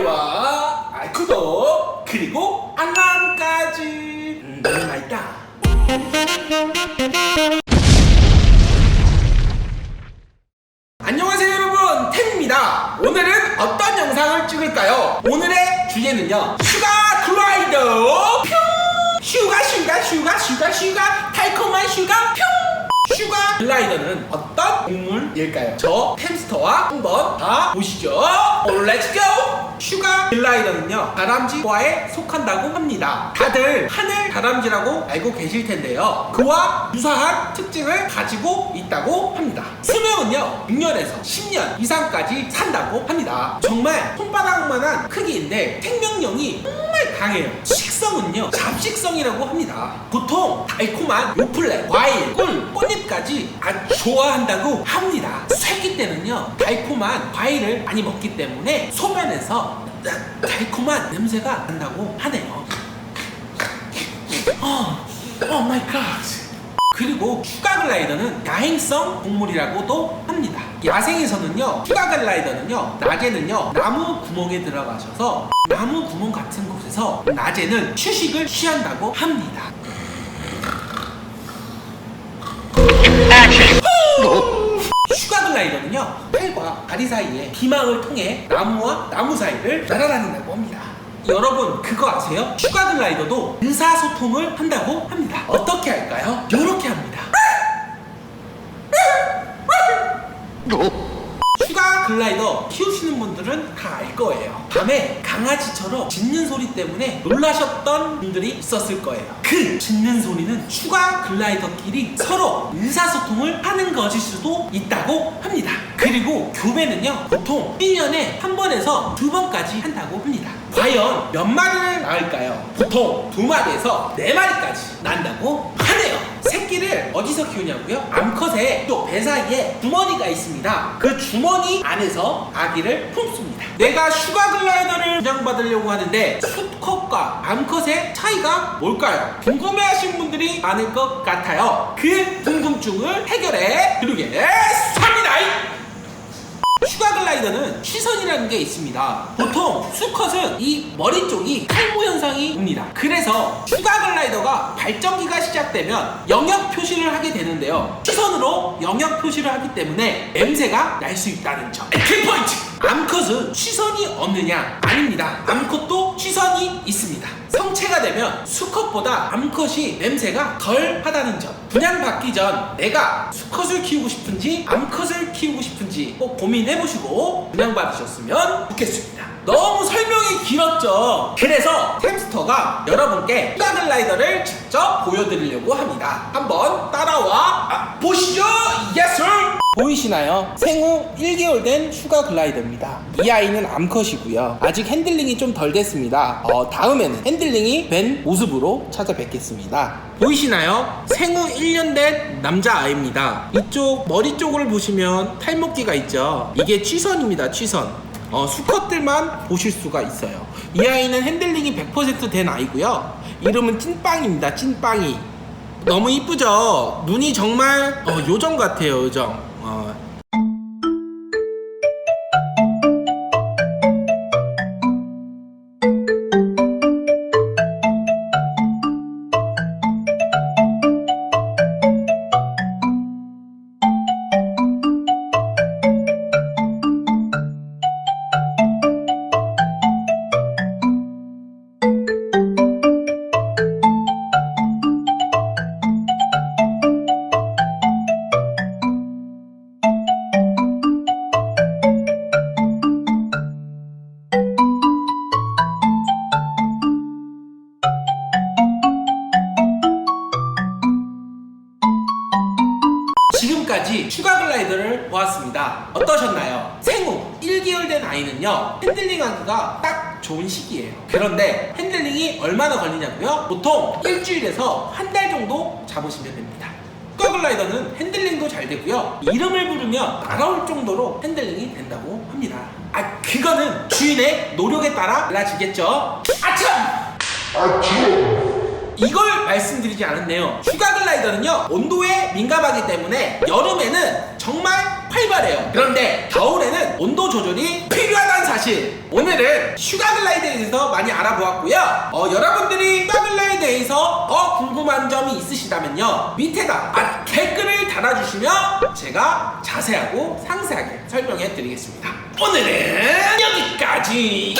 좋아요와 아, 구독. 그리고 알람까지. 음, 너무 맛있다. 안녕하세요 여러분. 템입니다. 오늘은 어떤 영상을 찍을까요? 오늘의 주제는요. 슈가 글라이더. 뿅 슈가 슈가 슈가 슈가 슈가. 달콤한 슈가. 뿅 슈가 글라이더는 어떤 동물일까요? 저 햄스터와 한번 다 보시죠. 렛츠고 슈가 글라이더는요 다람쥐과에 속한다고 합니다. 다들 하늘 다람쥐라고 알고 계실 텐데요. 그와 유사한 특징을 가지고 있다고 합니다. 수명은요 6년에서 10년 이상까지 산다고 합니다. 정말 손바닥만한 크기인데 생명력이 강해요. 식성은요 잡식성이라고 합니다. 보통 달콤한 요플레, 과일, 꿀, 꽃잎까지 아주 좋아한다고 합니다. 새끼 때는요 달콤한 과일을 많이 먹기 때문에 소변에서 달콤한 냄새가 난다고 하네요. 어, 오 마이 갓. 그리고 슈가 글라이더는 야행성 동물이라고도 합니다. 야생에서는요, 슈가 글라이더는요, 낮에는요, 나무 구멍에 들어가셔서 나무 구멍 같은 곳에서 낮에는 휴식을 취한다고 합니다. 슈가 글라이더는요, 팔과 다리 사이에 비망을 통해 나무와 나무 사이를 날아다닌다고 합니다. 여러분 그거 아세요? 슈가 글라이더도 의사소통을 한다고 합니다. 어떻게 할까요? 이렇게 합니다. 슈가 글라이더 키우시는 분들은 다 알 거예요. 밤에 강아지처럼 짖는 소리 때문에 놀라셨던 분들이 있었을 거예요. 그 짖는 소리는 슈가 글라이더끼리 서로 의사소통을 하는 것일 수도 있다고 합니다. 그리고 교배는요, 보통 1년에 한 번에서 두 번까지 한다고 합니다. 과연 몇 마리를 낳을까요? 보통 두 마리에서 네 마리까지 난다고 하네요. 새끼를 어디서 키우냐고요? 암컷에 또 배 사이에 주머니가 있습니다. 그 주머니 안에서 아기를 품습니다. 내가 슈가 글라이더를 분양받으려고 하는데 수컷과 암컷의 차이가 뭘까요? 궁금해하신 분들이 많을 것 같아요. 그 궁금증을 해결해 드리겠습니다. 슈가 글라이더는 시선이라는 게 있습니다. 보통 수컷은 이 머리 쪽이 탈모 현상이 옵니다. 그래서 슈가 글라이더가 발전기가 시작되면 영역 표시를 하게 되는데요. 시선으로 영역 표시를 하기 때문에 냄새가 날 수 있다는 점. 키포인트! 암컷은 시선이 없느냐? 아닙니다. 암컷도 시선이 있습니다. 성체가 되면 수컷보다 암컷이 냄새가 덜 하다는 점. 분양받기 전 내가 수컷을 키우고 싶은지 암컷을 키우고 싶은지 꼭 고민해보시고 분양받으셨으면 좋겠습니다. 길었죠. 그래서 템스터가 여러분께 플라글라이더를 직접 보여드리려고 합니다. 한번 따라와 아, 보시죠. 예스! 보이시나요? 생후 1개월 된 슈가 글라이더입니다. 이 아이는 암컷이고요. 아직 핸들링이 좀 덜 됐습니다. 어, 다음에는 핸들링이 된 모습으로 찾아뵙겠습니다. 보이시나요? 생후 1년 된 남자아이입니다. 이쪽 머리 쪽을 보시면 탈모기가 있죠. 이게 취선입니다. 취선. 어, 수컷들만 보실 수가 있어요. 이 아이는 핸들링이 100%된 아이고요. 이름은 찐빵입니다. 찐빵이. 너무 이쁘죠? 눈이 정말 어, 요정 같아요. 요정. 지금까지 슈가 글라이더를 보았습니다. 어떠셨나요? 생후 1개월 된 아이는요, 핸들링 하기가 딱 좋은 시기예요. 그런데 핸들링이 얼마나 걸리냐고요? 보통 일주일에서 한 달 정도 잡으시면 됩니다. 슈가 글라이더는 핸들링도 잘 되고요. 이름을 부르면 날아올 정도로 핸들링이 된다고 합니다. 아, 그거는 주인의 노력에 따라 달라지겠죠? 아참! 이걸 말씀드리지 않았네요. 슈가 글라이더는요, 온도에 민감하기 때문에 여름에는 정말 활발해요. 그런데 겨울에는 온도 조절이 필요하다는 사실. 오늘은 슈가 글라이드에 대해서 많이 알아보았고요. 어, 여러분들이 슈가 글라이드에 대해서 더 궁금한 점이 있으시다면요. 밑에다 아, 댓글을 달아주시면 제가 자세하고 상세하게 설명해 드리겠습니다. 오늘은 여기까지!